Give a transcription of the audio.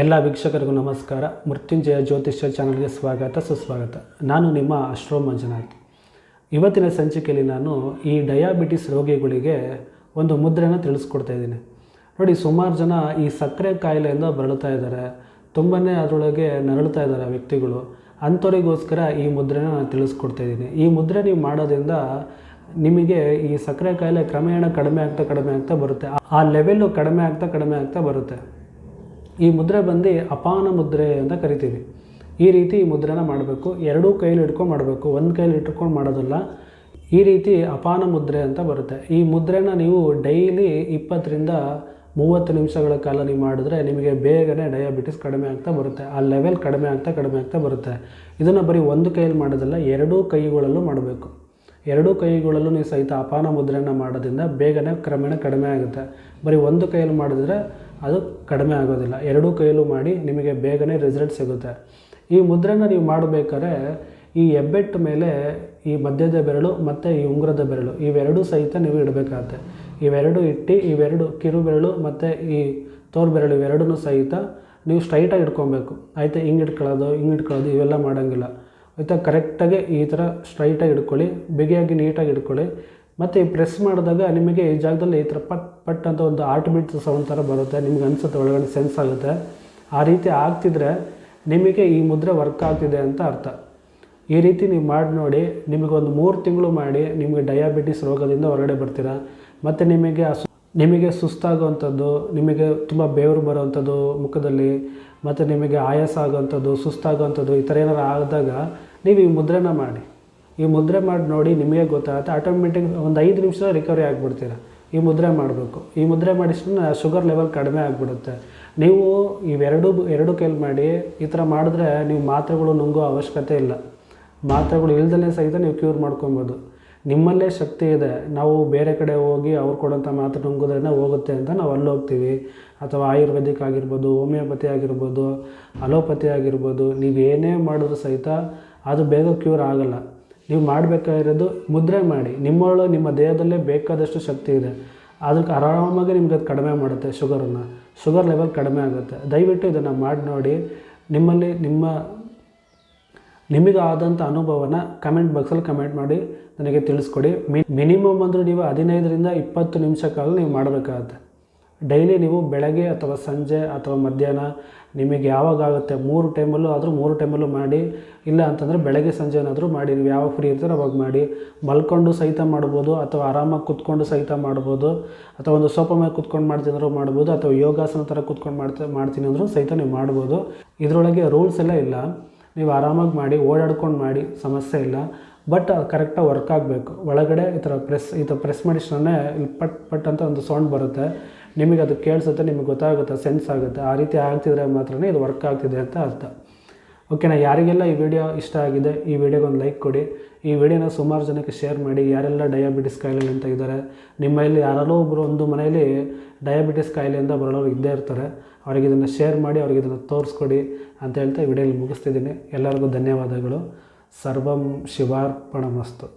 ಎಲ್ಲ ವೀಕ್ಷಕರಿಗೂ ನಮಸ್ಕಾರ. ಮೃತ್ಯುಂಜಯ ಜ್ಯೋತಿಷ್ಯ ಚಾನಲ್ಗೆ ಸ್ವಾಗತ, ಸುಸ್ವಾಗತ. ನಾನು ನಿಮ್ಮ ಅಶ್ರೋ ಮಂಜುನಾಥ್. ಇವತ್ತಿನ ಸಂಚಿಕೆಯಲ್ಲಿ ನಾನು ಈ ಡಯಾಬಿಟಿಸ್ ರೋಗಿಗಳಿಗೆ ಒಂದು ಮುದ್ರೆನ ತಿಳಿಸ್ಕೊಡ್ತಾ ಇದ್ದೀನಿ. ನೋಡಿ, ಸುಮಾರು ಜನ ಈ ಸಕ್ಕರೆ ಕಾಯಿಲೆಯಿಂದ ಬರಳುತ್ತಾ ಇದ್ದಾರೆ. ತುಂಬಾ ಅದರೊಳಗೆ ನರಳ್ತಾ ಇದ್ದಾರೆ ವ್ಯಕ್ತಿಗಳು. ಅಂಥವರಿಗೋಸ್ಕರ ಈ ಮುದ್ರೆನ ನಾನು ತಿಳಿಸ್ಕೊಡ್ತಾ ಇದ್ದೀನಿ. ಈ ಮುದ್ರೆ ನೀವು ಮಾಡೋದ್ರಿಂದ ನಿಮಗೆ ಈ ಸಕ್ಕರೆ ಕಾಯಿಲೆ ಕ್ರಮೇಣ ಕಡಿಮೆ ಆಗ್ತಾ ಕಡಿಮೆ ಆಗ್ತಾ ಬರುತ್ತೆ. ಆ ಲೆವೆಲ್ಲು ಕಡಿಮೆ ಆಗ್ತಾ ಕಡಿಮೆ ಆಗ್ತಾ ಬರುತ್ತೆ. ಈ ಮುದ್ರೆ ಬಂದು ಅಪಾನ ಮುದ್ರೆ ಅಂತ ಕರಿತೀವಿ. ಈ ರೀತಿ ಈ ಮುದ್ರೆನ ಮಾಡಬೇಕು. ಎರಡೂ ಕೈಲಿ ಇಟ್ಕೊಂಡು ಮಾಡಬೇಕು. ಒಂದು ಕೈಲಿ ಇಟ್ಕೊಂಡು ಮಾಡೋದಲ್ಲ. ಈ ರೀತಿ ಅಪಾನ ಮುದ್ರೆ ಅಂತ ಬರುತ್ತೆ. ಈ ಮುದ್ರೆನ ನೀವು ಡೈಲಿ ಇಪ್ಪತ್ತರಿಂದ ಮೂವತ್ತು ನಿಮಿಷಗಳ ಕಾಲ ನೀವು ಮಾಡಿದ್ರೆ ನಿಮಗೆ ಬೇಗನೆ ಡಯಾಬಿಟಿಸ್ ಕಡಿಮೆ ಆಗ್ತಾ ಬರುತ್ತೆ. ಆ ಲೆವೆಲ್ ಕಡಿಮೆ ಆಗ್ತಾ ಕಡಿಮೆ ಆಗ್ತಾ ಬರುತ್ತೆ. ಇದನ್ನು ಬರೀ ಒಂದು ಕೈಯಲ್ಲಿ ಮಾಡೋದಲ್ಲ. ಎರಡೂ ಕೈಗಳಲ್ಲೂ ಮಾಡಬೇಕು. ಎರಡೂ ಕೈಗಳಲ್ಲೂ ನೀವು ಸಹಿತ ಅಪಾನ ಮುದ್ರೆನ ಮಾಡೋದ್ರಿಂದ ಬೇಗನೆ ಕ್ರಮೇಣ ಕಡಿಮೆ ಆಗುತ್ತೆ. ಬರೀ ಒಂದು ಕೈಯಲ್ಲಿ ಮಾಡಿದ್ರೆ ಅದು ಕಡಿಮೆ ಆಗೋದಿಲ್ಲ. ಎರಡೂ ಕೈಯಲ್ಲೂ ಮಾಡಿ ನಿಮಗೆ ಬೇಗನೆ ರಿಸಲ್ಟ್ ಸಿಗುತ್ತೆ. ಈ ಮುದ್ರೆನ ನೀವು ಮಾಡಬೇಕಾದ್ರೆ ಈ ಹೆಬ್ಬೆಟ್ಟು ಮೇಲೆ ಈ ಮಧ್ಯದ ಬೆರಳು ಮತ್ತು ಈ ಉಂಗುರದ ಬೆರಳು ಇವೆರಡೂ ಸಹಿತ ನೀವು ಇಡಬೇಕಾಗತ್ತೆ. ಇವೆರಡು ಇಟ್ಟು ಇವೆರಡು ಕಿರು ಬೆರಳು ಮತ್ತು ಈ ತೋರ್ ಬೆರಳು ಇವೆರಡೂ ಸಹಿತ ನೀವು ಸ್ಟ್ರೈಟಾಗಿ ಇಟ್ಕೊಬೇಕು. ಆಯಿತಾ? ಹಿಂಗೆ ಇಟ್ಕೊಳ್ಳೋದು ಹಿಂಗೆ ಇಟ್ಕೊಳ್ಳೋದು ಇವೆಲ್ಲ ಮಾಡೋಂಗಿಲ್ಲ. ಆಯಿತಾ? ಕರೆಕ್ಟಾಗಿ ಈ ಥರ ಸ್ಟ್ರೈಟಾಗಿ ಇಟ್ಕೊಳ್ಳಿ, ಬಿಗಿಯಾಗಿ ನೀಟಾಗಿ ಇಟ್ಕೊಳ್ಳಿ. ಮತ್ತು ಪ್ರೆಸ್ ಮಾಡಿದಾಗ ನಿಮಗೆ ಈ ಜಾಗದಲ್ಲಿ ಈ ಥರ ಪಟ್ ಪಟ್ ಅಂತ ಒಂದು ಆರ್ಟ್ ಬೀಟ್ ಸೌಂಡ್ ಥರ ಬರುತ್ತೆ. ನಿಮ್ಗೆ ಅನಿಸುತ್ತೆ ಒಳಗಡೆ ಸೆನ್ಸ್ ಆಗುತ್ತೆ. ಆ ರೀತಿ ಆಗ್ತಿದ್ರೆ ನಿಮಗೆ ಈ ಮುದ್ರೆ ವರ್ಕ್ ಆಗ್ತಿದೆ ಅಂತ ಅರ್ಥ. ಈ ರೀತಿ ನೀವು ಮಾಡಿ ನೋಡಿ, ನಿಮಗೆ ಒಂದು ಮೂರು ತಿಂಗಳು ಮಾಡಿ ನಿಮಗೆ ಡಯಾಬಿಟಿಸ್ ರೋಗದಿಂದ ಹೊರಗಡೆ ಬರ್ತೀರಾ. ಮತ್ತು ನಿಮಗೆ ನಿಮಗೆ ಸುಸ್ತಾಗುವಂಥದ್ದು, ನಿಮಗೆ ತುಂಬ ಬೆವರು ಬರೋವಂಥದ್ದು ಮುಖದಲ್ಲಿ, ಮತ್ತು ನಿಮಗೆ ಆಯಾಸ ಆಗುವಂಥದ್ದು, ಸುಸ್ತಾಗುವಂಥದ್ದು ಈ ಥರ ಏನಾರು ಆದಾಗ ನೀವು ಈ ಮುದ್ರೆನ ಮಾಡಿ. ಈ ಮುದ್ರೆ ಮಾಡಿ ನೋಡಿ ನಿಮಗೆ ಗೊತ್ತಾಗುತ್ತೆ. ಆಟೋಮೆಟಿಕ್ ಒಂದು ಐದು ನಿಮಿಷ ರಿಕವರಿ ಆಗಿಬಿಡ್ತೀರ. ಈ ಮುದ್ರೆ ಮಾಡಬೇಕು. ಈ ಮುದ್ರೆ ಮಾಡಿಸಿದ್ರೆ ಶುಗರ್ ಲೆವೆಲ್ ಕಡಿಮೆ ಆಗಿಬಿಡುತ್ತೆ. ನೀವು ಇವೆರಡು ಎರಡು ಕೈಲಿ ಮಾಡಿ ಈ ಥರ ಮಾಡಿದ್ರೆ ನೀವು ಮಾತ್ರೆಗಳು ನುಂಗೋ ಅವಶ್ಯಕತೆ ಇಲ್ಲ. ಮಾತ್ರೆಗಳು ಇಲ್ದಲೇ ಸಹಿತ ನೀವು ಕ್ಯೂರ್ ಮಾಡ್ಕೊಬೋದು. ನಿಮ್ಮಲ್ಲೇ ಶಕ್ತಿ ಇದೆ. ನಾವು ಬೇರೆ ಕಡೆ ಹೋಗಿ ಅವ್ರು ಕೊಡೋಂಥ ಮಾತ್ರೆ ನುಂಗೋದ್ರಿಂದ ಹೋಗುತ್ತೆ ಅಂತ ನಾವು ಅಲ್ಲಿ ಹೋಗ್ತೀವಿ. ಅಥವಾ ಆಯುರ್ವೇದಿಕ್ ಆಗಿರ್ಬೋದು, ಹೋಮಿಯೋಪತಿ ಆಗಿರ್ಬೋದು, ಅಲೋಪತಿ ಆಗಿರ್ಬೋದು ನೀವು ಏನೇ ಮಾಡಿದ್ರು ಸಹಿತ ಅದು ಬೇಗ ಕ್ಯೂರ್ ಆಗಲ್ಲ. ನೀವು ಮಾಡಬೇಕಾಗಿರೋದು ಮುದ್ರೆ ಮಾಡಿ. ನಿಮ್ಮೊಳ ನಿಮ್ಮ ದೇಹದಲ್ಲೇ ಬೇಕಾದಷ್ಟು ಶಕ್ತಿ ಇದೆ. ಅದಕ್ಕೆ ಆರಾಮಾಗಿ ನಿಮ್ಗೆ ಅದು ಕಡಿಮೆ ಮಾಡುತ್ತೆ, ಶುಗರನ್ನು. ಶುಗರ್ ಲೆವೆಲ್ ಕಡಿಮೆ ಆಗುತ್ತೆ. ದಯವಿಟ್ಟು ಇದನ್ನು ಮಾಡಿ ನೋಡಿ. ನಿಮ್ಮಲ್ಲಿ ನಿಮ್ಮ, ನಿಮಗೆ ಆದಂಥ ಅನುಭವನ ಕಮೆಂಟ್ ಬಾಕ್ಸಲ್ಲಿ ಕಮೆಂಟ್ ಮಾಡಿ ನನಗೆ ತಿಳಿಸ್ಕೊಡಿ. ಮಿನಿಮಮ್ ಅಂದರೂ ನೀವು ಹದಿನೈದರಿಂದ ಇಪ್ಪತ್ತು ನಿಮಿಷ ಕಾಲ ನೀವು ಮಾಡಬೇಕಾಗತ್ತೆ. ಡೈಲಿ ನೀವು ಬೆಳಗ್ಗೆ ಅಥವಾ ಸಂಜೆ ಅಥವಾ ಮಧ್ಯಾಹ್ನ ನಿಮಗೆ ಯಾವಾಗ ಆಗುತ್ತೆ ಮೂರು ಟೈಮಲ್ಲೂ ಆದರೂ ಮೂರು ಟೈಮಲ್ಲೂ ಮಾಡಿ, ಇಲ್ಲ ಅಂತಂದರೆ ಬೆಳಗ್ಗೆ ಸಂಜೆ ಏನಾದರೂ ಮಾಡಿ, ನೀವು ಯಾವಾಗ ಫ್ರೀ ಇರ್ತೀರೋ ಅವಾಗ ಮಾಡಿ. ಮಲ್ಕೊಂಡು ಸಹಿತ ಮಾಡ್ಬೋದು ಅಥವಾ ಆರಾಮಾಗಿ ಕುತ್ಕೊಂಡು ಸಹಿತ ಮಾಡ್ಬೋದು. ಅಥವಾ ಒಂದು ಸೋಫಾ ಮೇಲೆ ಕುತ್ಕೊಂಡು ಮಾಡ್ತಿದ್ರು ಮಾಡ್ಬೋದು. ಅಥವಾ ಯೋಗಾಸನ ಥರ ಕುತ್ಕೊಂಡು ಮಾಡ್ತಾ, ಮಾಡ್ತೀನಿ ಅಂದರೂ ಸಹಿತ ನೀವು ಮಾಡ್ಬೋದು. ಇದರೊಳಗೆ ರೂಲ್ಸ್ ಎಲ್ಲ ಇಲ್ಲ. ನೀವು ಆರಾಮಾಗಿ ಮಾಡಿ, ಓಡಾಡ್ಕೊಂಡು ಮಾಡಿ, ಸಮಸ್ಯೆ ಇಲ್ಲ. ಬಟ್ ಕರೆಕ್ಟಾಗಿ ವರ್ಕ್ ಆಗಬೇಕು. ಒಳಗಡೆ ಈ ಥರ ಪ್ರೆಸ್, ಈ ಥರ ಪ್ರೆಸ್ ಇಲ್ಲಿ ಪಟ್ ಪಟ್ ಅಂತ ಒಂದು ಸೌಂಡ್ ಬರುತ್ತೆ. ನಿಮಗೆ ಅದು ಕೇಳಿಸುತ್ತೆ, ನಿಮಗೆ ಗೊತ್ತಾಗುತ್ತೆ ಸೆನ್ಸ್ ಆಗುತ್ತೆ. ಆ ರೀತಿ ಆಗ್ತಿದ್ರೆ ಮಾತ್ರ ಇದು ವರ್ಕ್ ಆಗ್ತಿದೆ ಅಂತ ಅರ್ಥ. ಓಕೆನಾ ಯಾರಿಗೆಲ್ಲ ಈ ವಿಡಿಯೋ ಇಷ್ಟ ಆಗಿದೆ, ಈ ವಿಡಿಯೋಗೆ ಒಂದು ಲೈಕ್ ಕೊಡಿ. ಈ ವಿಡಿಯೋನ ಸುಮಾರು ಜನಕ್ಕೆ ಶೇರ್ ಮಾಡಿ. ಯಾರೆಲ್ಲ ಡಯಾಬಿಟಿಸ್ ಕಾಯಿಲೆ ಅಂತ ಇದ್ದಾರೆ ನಿಮ್ಮಲ್ಲಿ ಯಾರಲ್ಲೋ ಒಬ್ಬರು ಒಂದು ಮನೆಯಲ್ಲಿ ಡಯಾಬಿಟಿಸ್ ಕಾಯಿಲೆಯಿಂದ ಬರೋರು ಇದ್ದೇ ಇರ್ತಾರೆ. ಅವ್ರಿಗೆ ಇದನ್ನು ಶೇರ್ ಮಾಡಿ, ಅವ್ರಿಗೆ ಇದನ್ನು ತೋರಿಸ್ಕೊಡಿ ಅಂತ ಹೇಳ್ತಾ ವಿಡಿಯೋಲಿ ಮುಗಿಸ್ತಿದ್ದೀನಿ. ಎಲ್ಲರಿಗೂ ಧನ್ಯವಾದಗಳು. ಸರ್ವಂ ಶಿವಾರ್ಪಣಮಸ್ತು.